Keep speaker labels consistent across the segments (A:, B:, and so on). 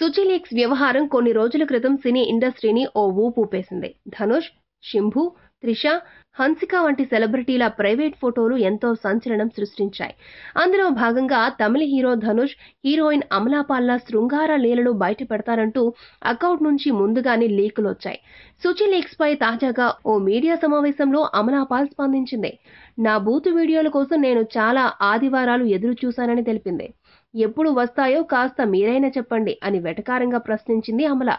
A: సుచిలీక్స్ వ్యవహారం కొన్ని రోజుల క్రితం సినీ ఇండస్ట్రీని ఓ ఊపు ఊపేసింది ధనుష్ శింభు త్రిష హన్సిక వంటి సెలబ్రిటీల ప్రైవేట్ ఫోటోలు ఎంతో సంచలనం సృష్టించాయి. అందులో భాగంగా తమిళ హీరో ధనుష్ హీరోయిన్ అమలాపాల్ల శృంగార లీలలు బయట పెడతారంటూ అకౌంట్ నుంచి ముందుగానే లీకులు వచ్చాయి సుచి లీక్స్ పై తాజాగా ఓ మీడియా సమావేశంలో అమలాపాల్ స్పందించింది. నా బూతు వీడియోల కోసం నేను చాలా ఆదివారాలు ఎదురు చూశానని తెలిపింది. ఎప్పుడు వస్తాయో కాస్త మీరైనా చెప్పండి అని వెటకారంగా ప్రశ్నించింది అమల.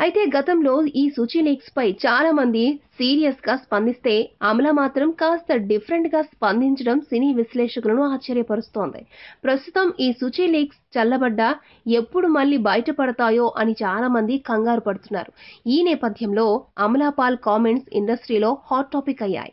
A: అయితే గతంలో ఈ సుచి లీక్స్ పై చాలా మంది సీరియస్గా స్పందిస్తే అమల మాత్రం కాస్త డిఫరెంట్గా స్పందించడం సినీ విశ్లేషకులను ఆశ్చర్యపరుస్తోంది. ప్రస్తుతం ఈ సుచి లీక్స్ చల్లబడ్డా ఎప్పుడు మళ్ళీ బయటపడతాయో అని చాలా మంది కంగారు పడుతున్నారు. ఈ నేపథ్యంలో అమలాపాల్ కామెంట్స్ ఇండస్ట్రీలో హాట్ టాపిక్ అయ్యాయి.